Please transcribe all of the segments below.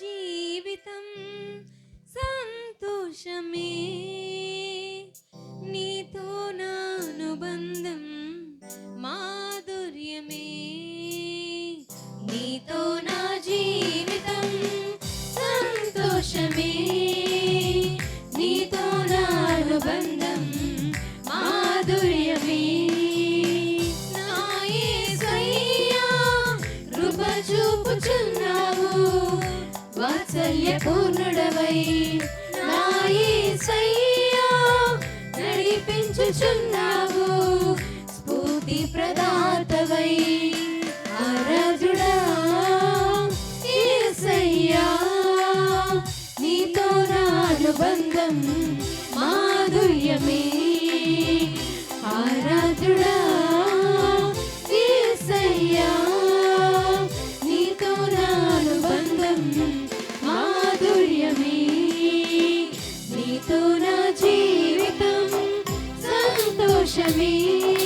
జీవితం సంతోషమే. నీతో నా అనుబంధం మాధుర్యమే. నీతో నా జీవితం సంతోషమే. నీతో నా అనుబంధం మాధుర్యమే. నా ఏ కృప చూపుచున్నావు. వాత్సల్య పూర్ణుడవై నాయ్యా నడిపించుచున్నావు. స్ఫూర్తి ప్రదాతవై. ఆరాధుడా ఏసయ్యా నీతో నా అనుబంధం మాధుర్యమే. ఆరాధుడా i Shamir.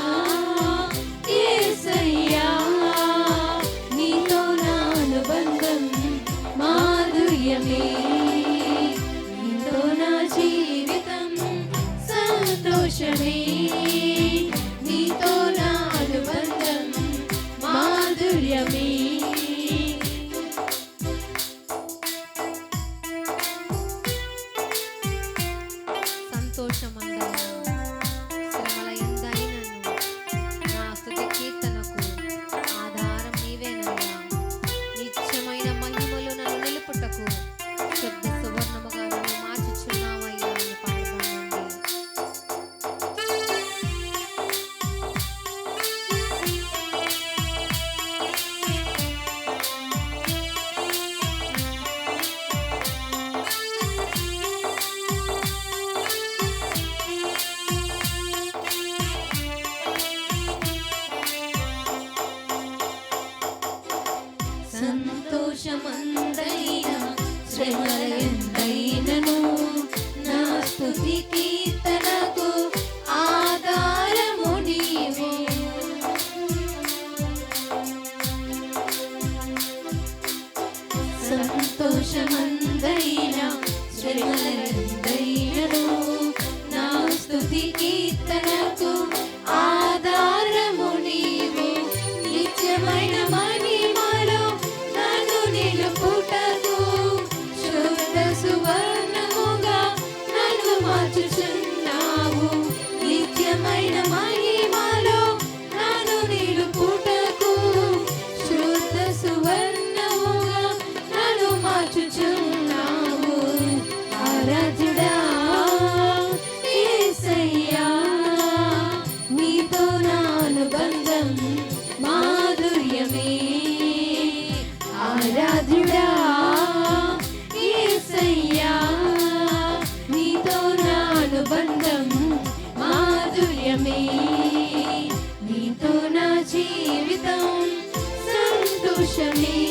Shanice. beep. సంతోషమే.